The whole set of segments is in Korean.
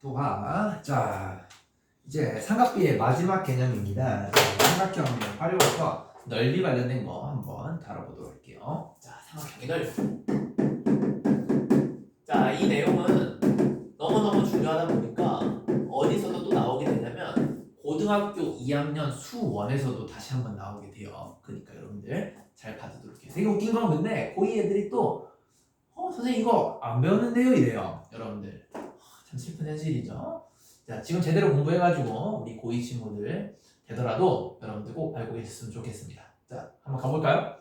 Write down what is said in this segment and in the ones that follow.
또 봐. 자, 이제 삼각비의 마지막 개념입니다. 자, 삼각형을 활용해서 넓이 관련된 거 한번 다뤄보도록 할게요. 자, 삼각형의 넓이. 자, 이 내용은 너무너무 중요하다 보니까 어디서도 또 나오게 되냐면 고등학교 2학년 수원에서도 다시 한번 나오게 돼요. 그러니까 여러분들 잘 봐두도록 해요. 되게 웃긴 건 근데 고2 애들이 또 어, 선생님 이거 안 배웠는데요 이래요. 여러분들 하, 참 슬픈 현실이죠. 자, 지금 제대로 공부해가지고 우리 고2 친구들 되더라도 여러분들 꼭 알고 계셨으면 좋겠습니다. 자, 한번 가볼까요?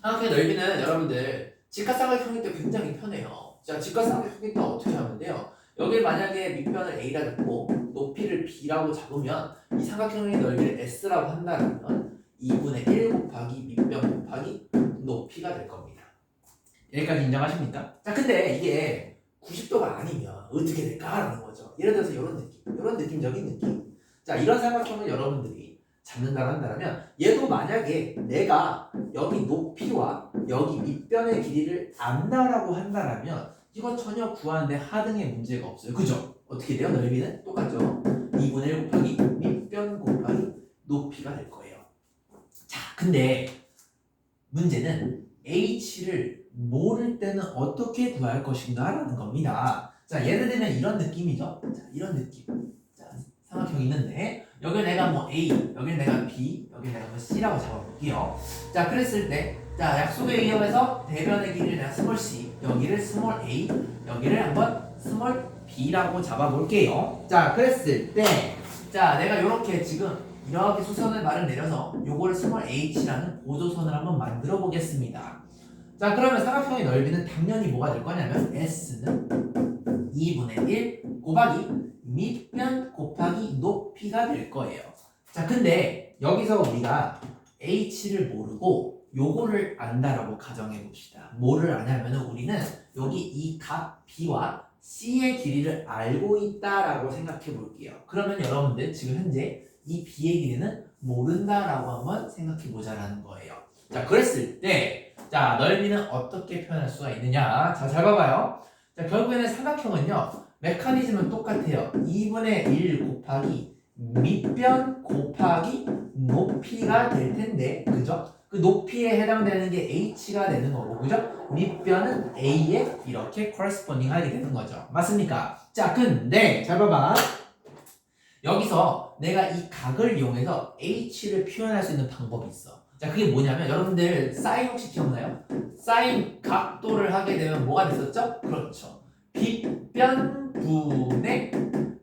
삼각형의 넓이는 여러분들 직각삼각형일 때 굉장히 편해요. 자, 직각삼각형일 때 어떻게 하면 돼요? 여기 만약에 밑변을 A라 잡고 높이를 B라고 잡으면 이 삼각형의 넓이를 S라고 한다면 2분의 1 곱하기 밑변 곱하기 높이가 될 겁니다. 여기까지 인정하십니까? 자, 근데 이게 90도가 아니면 어떻게 될까라는 거죠. 예를 들어서 이런 느낌, 이런 느낌적인 느낌. 자, 이런 삼각형을 여러분들이 잡는다고 한다면 얘도 만약에 내가 여기 높이와 여기 밑변의 길이를 안다라고 한다면 이거 전혀 구하는데 하등의 문제가 없어요. 그죠? 어떻게 돼요? 넓이는 똑같죠? 2분의 1 곱하기 밑변 곱하기 높이가 될 거예요. 자, 근데 문제는 h를 모를 때는 어떻게 구할 것인가 라는 겁니다. 자, 예를 들면 이런 느낌이죠. 자, 이런 느낌. 자, 삼각형이 있는데 여기 내가 뭐 A, 여기 내가 B, 여기 내가 뭐 C라고 잡아볼게요. 자, 그랬을 때, 자, 약속에 의하면서 대변의 길이를 내가 스몰 C, 여기를 스몰 A, 여기를 한번 스몰 B라고 잡아볼게요. 자, 그랬을 때, 자, 내가 이렇게 지금 이렇게 수선을 말을 내려서 요거를 스몰 H라는 보조선을 한번 만들어 보겠습니다. 자, 그러면 삼각형의 넓이는 당연히 뭐가 될 거냐면 S는 2분의 1 곱하기 밑변 곱하기 높이가 될 거예요. 자, 근데 여기서 우리가 H를 모르고 요거를 안다라고 가정해 봅시다. 뭐를 아냐면은 우리는 여기 이각 B와 C의 길이를 알고 있다라고 생각해 볼게요. 그러면 여러분들 지금 현재 이 B의 길이는 모른다라고 한번 생각해 보자라는 거예요. 자, 그랬을 때, 자, 넓이는 어떻게 표현할 수가 있느냐? 자, 잘 봐봐요. 자, 결국에는 삼각형은요, 메커니즘은 똑같아요. 2분의 1 곱하기 밑변 곱하기 높이가 될 텐데, 그죠? 그 높이에 해당되는 게 h가 되는 거고, 그죠? 밑변은 a에 이렇게 corresponding 하게 되는 거죠. 맞습니까? 자, 근데, 잘 봐봐. 여기서 내가 이 각을 이용해서 h를 표현할 수 있는 방법이 있어. 자, 그게 뭐냐면 여러분들 사인 혹시 기억나요? 사인 각도를 하게 되면 뭐가 됐었죠? 그렇죠. 빗변분의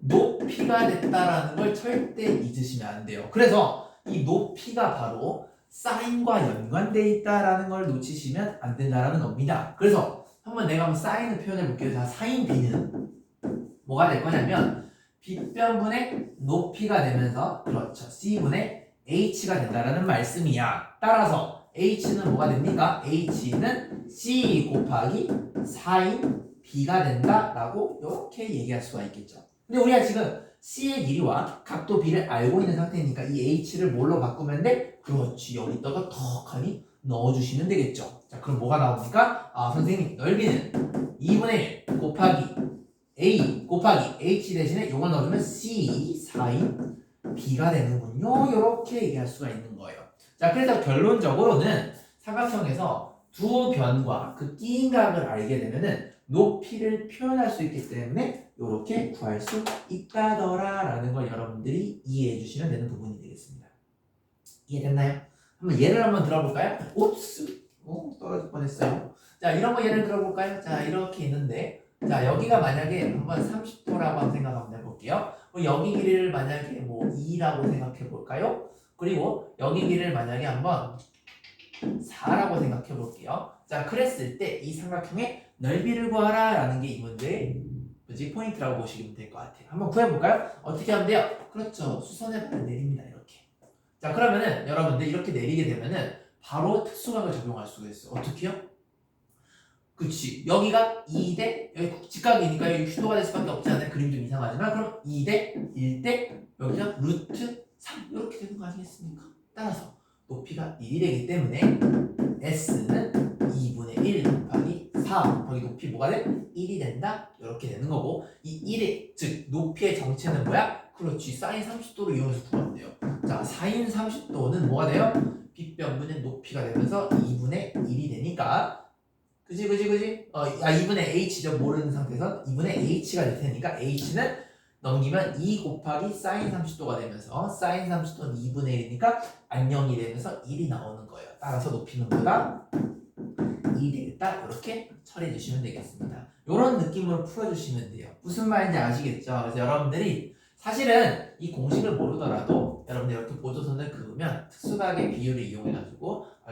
높이가 됐다라는 걸 절대 잊으시면 안 돼요. 그래서 이 높이가 바로 사인과 연관돼 있다라는 걸 놓치시면 안 된다라는 겁니다. 그래서 한번 내가 한번 사인을 표현해 볼게요. 자, 사인 b는 뭐가 될 거냐면 빗변분의 높이가 되면서 그렇죠. c분의 h가 된다라는 말씀이야. 따라서 h는 뭐가 됩니까? h는 c 곱하기 4인 b가 된다라고 이렇게 얘기할 수가 있겠죠. 근데 우리가 지금 c의 길이와 각도 b를 알고 있는 상태니까 이 h를 뭘로 바꾸면 돼? 그렇지. 여기다가 턱하니 넣어주시면 되겠죠. 자, 그럼 뭐가 나옵니까? 아, 선생님, 넓이는 2분의 1 곱하기 a 곱하기 h 대신에 요걸 넣어주면 c 4인 b가 되는군요. 이렇게 얘기할 수가 있는 거예요. 자, 그래서 결론적으로는 삼각형에서 두 변과 그 끼인 각을 알게 되면은 높이를 표현할 수 있기 때문에 이렇게 구할 수 있다더라라는 걸 여러분들이 이해해 주시면 되는 부분이 되겠습니다. 이해됐나요? 한번 예를 한번 들어볼까요? 옵스, 오 떨어질 뻔했어요. 자, 이런 거 예를 들어볼까요? 자, 이렇게 있는데, 자 여기가 만약에 한번 30도라고 한번 생각 한번 해볼게요. 여기 길이를 만약에 뭐 2라고 생각해 볼까요? 그리고 여기 길이를 만약에 한번 4라고 생각해 볼게요. 자, 그랬을 때 이 삼각형의 넓이를 구하라 라는 게 이 문제의 뭐지 포인트라고 보시면 될 것 같아요. 한번 구해볼까요? 어떻게 하면 돼요? 그렇죠. 수선의 발을 내립니다. 이렇게. 자, 그러면은 여러분들 이렇게 내리게 되면은 바로 특수각을 적용할 수가 있어요. 어떻게요? 그치. 여기가 2대, 여기 직각이니까 여기 슈도가 될 수밖에 없지 않아요? 그림 좀 이상하지만, 그럼 2대, 1대, 여기가 루트 3, 이렇게 되는 거 아니겠습니까? 따라서 높이가 1이 되기 때문에 S는 2분의 1 곱하기 다 곱하기 높이 뭐가 돼? 1이 된다? 이렇게 되는 거고 이 1의 즉 높이의 정체는 뭐야? 그렇지 사인 30도를 이용해서 구하면 돼요 자 사인 30도는 뭐가 돼요? 빗변분의 높이가 되면서 2분의 1이 되니까 그지 그지 그지? 어, 아 2분의 h죠 모르는 상태에서 2분의 h가 될 테니까 h는 넘기면 2 곱하기 사인 30도가 되면서 사인 30도는 2분의 1이니까 안녕이 되면서 1이 나오는 거예요 따라서 높이는 뭐다? 2 되겠다 이렇게 처리해 주시면 되겠습니다 이런 느낌으로 풀어주시면 돼요 무슨 말인지 아시겠죠? 그래서 여러분들이 사실은 이 공식을 모르더라도 여러분들 이렇게 보조선을 그으면 특수각의 비율을 이용해가지고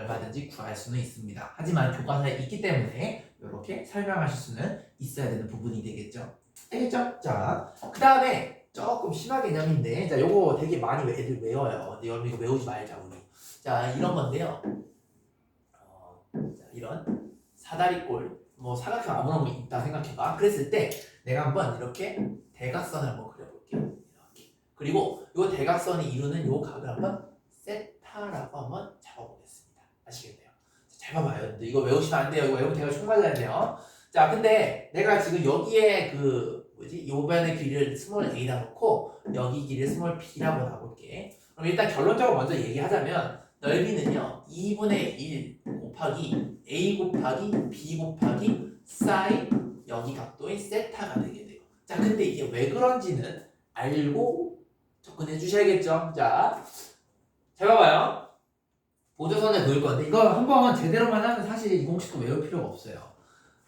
얼마든지 구할 수는 있습니다. 하지만 교과서에 있기 때문에 이렇게 설명하실 수는 있어야 되는 부분이 되겠죠. 알겠죠? 자, 그 다음에 조금 심화 개념인데, 자, 요거 되게 많이 애들 외워요. 근데 여러분 이거 외우지 말자 우리. 자, 이런 건데요. 어, 자, 이런 사다리꼴, 뭐 사각형 아무나 뭐 있다 생각해봐. 그랬을 때 내가 한번 이렇게 대각선을 한번 그려볼게요. 이렇게. 그리고 이 대각선이 이루는 요 각을 한번 세타라고 한번 잡아보겠습니다. 아시겠네요? 자, 잘 봐봐요. 이거 외우시면 안 돼요. 이거 외우면 제가 총괄해야 돼요. 자, 근데 내가 지금 여기에 그 뭐지? 요변의 길이를 스몰 a라 놓고 여기 길이를 스몰 b라고 놔볼게. 그럼 일단 결론적으로 먼저 얘기하자면 넓이는요 2분의 1 곱하기 a 곱하기 b 곱하기 사인 여기 각도의 세타가 되게 돼요. 자, 근데 이게 왜 그런지는 알고 접근해 주셔야겠죠. 자, 잘 봐봐요. 보조선을 그을 건데 이거 한번 제대로만 하면 사실 이 공식도 외울 필요가 없어요.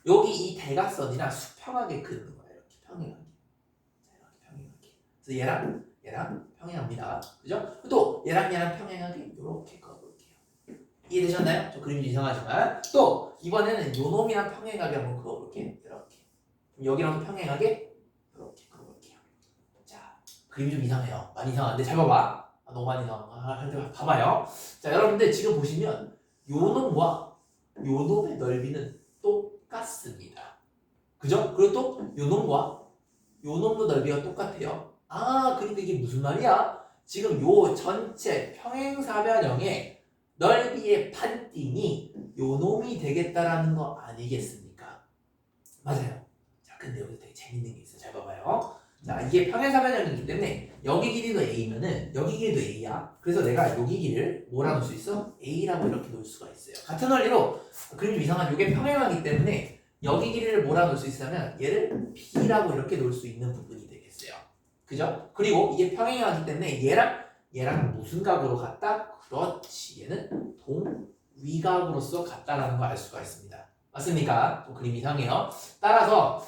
여기 이 대각선이랑 수평하게 그리는 거예요. 이렇게 평행하게. 자, 이렇게 평행하게. 그래서 얘랑 얘랑 평행합니다. 그죠? 또 얘랑 얘랑 평행하게 이렇게 그어볼게요. 이해되셨나요? 좀 그림이 이상하지만 또 이번에는 요 놈이랑 평행하게 한번 그어볼게요. 이렇게. 그럼 여기랑도 평행하게 이렇게 그어볼게요. 자, 그림이 좀 이상해요. 많이 이상한데 잘 봐봐. 아, 너무 많이 이상한데 봐봐요. 자, 여러분들 지금 보시면 요 놈과 요 놈의 넓이는 똑같습니다. 그죠? 그리고 또 요 놈과 요 놈도 넓이가 똑같아요. 아, 그러니까 이게 무슨 말이야? 지금 요 전체 평행사변형의 넓이의 반띵이 요 놈이 되겠다라는 거 아니겠습니까? 맞아요. 자, 근데 여기 되게 재밌는 게 있어요. 잘 봐봐요. 자, 이게 평행사변형이기 때문에 여기 길이도 a면은 여기 길이도 a야. 그래서 내가 여기 길이를 뭐라 놓을 수 있어? a라고 이렇게 놓을 수가 있어요. 같은 원리로 그림 좀 이상한 이게 평행하기 때문에 여기 길이를 뭐라 놓을 수 있으면 얘를 b라고 이렇게 놓을 수 있는 부분이 되겠어요. 그죠? 그리고 이게 평행하기 때문에 얘랑 얘랑 무슨 각으로 같다? 그렇지. 얘는 동위각으로서 같다라는 걸 알 수가 있습니다. 맞습니까? 좀 그림 이상해요. 따라서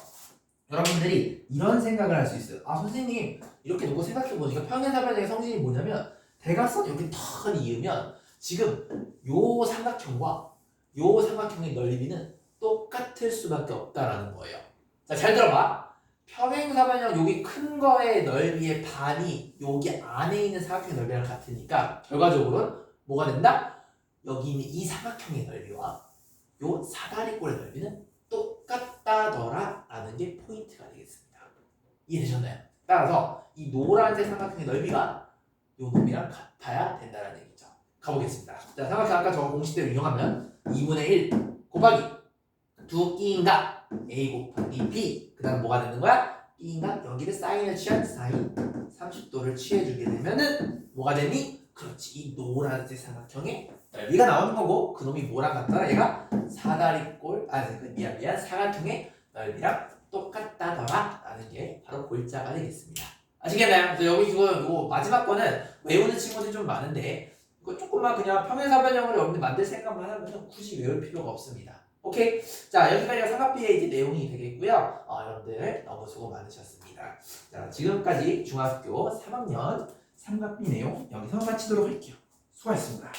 여러분들이 이런 생각을 할 수 있어요. 아 선생님 이렇게 놓고 생각해 보니까 평행사변의 성질이 뭐냐면 대각선 이렇게 턱 이으면 지금 요 삼각형과 요 삼각형의 넓이는 똑같을 수밖에 없다라는 거예요. 자, 잘 들어봐. 평행사변형 여기 큰 거의 넓이의 반이 여기 안에 있는 사각형의 넓이랑 같으니까 결과적으로는 뭐가 된다? 여기 있는 이 삼각형의 넓이와 요 사다리꼴의 넓이는 똑같다더라 라는 게 포인트가 되겠습니다. 이해되셨나요? 따라서 이 노란색 삼각형의 넓이가 요 놈이랑 같아야 된다는 얘기죠. 가보겠습니다. 자, 삼각형 아까 저 공식대로 이용하면 2분의 1 곱하기 두 끼인가 a 곱하기 b 그 다음 뭐가 되는 거야? b인가 여기를 사인을 취한 사인 30도를 취해주게 되면은 뭐가 되니? 그렇지 이 노란색 삼각형의 넓이가 나오는 거고 그놈이 뭐랑 같더라? 얘가 사다리꼴 아니 그 미안 미안 사각형의 넓이랑 똑같다더라 라는 게 바로 골자가 되겠습니다. 아시겠나요? 그래서 여기 지금 요 마지막 거는 외우는 친구들이 좀 많은데 이거 조금만 그냥 평행사변형을 여러분들 만들 생각만 하면 굳이 외울 필요가 없습니다. 오케이? 자 여기까지가 삼각비의 이제 내용이 되겠고요. 어, 여러분들 너무 수고 많으셨습니다. 자 지금까지 중학교 3학년 삼각비 내용 여기서 마치도록 할게요. 수고하셨습니다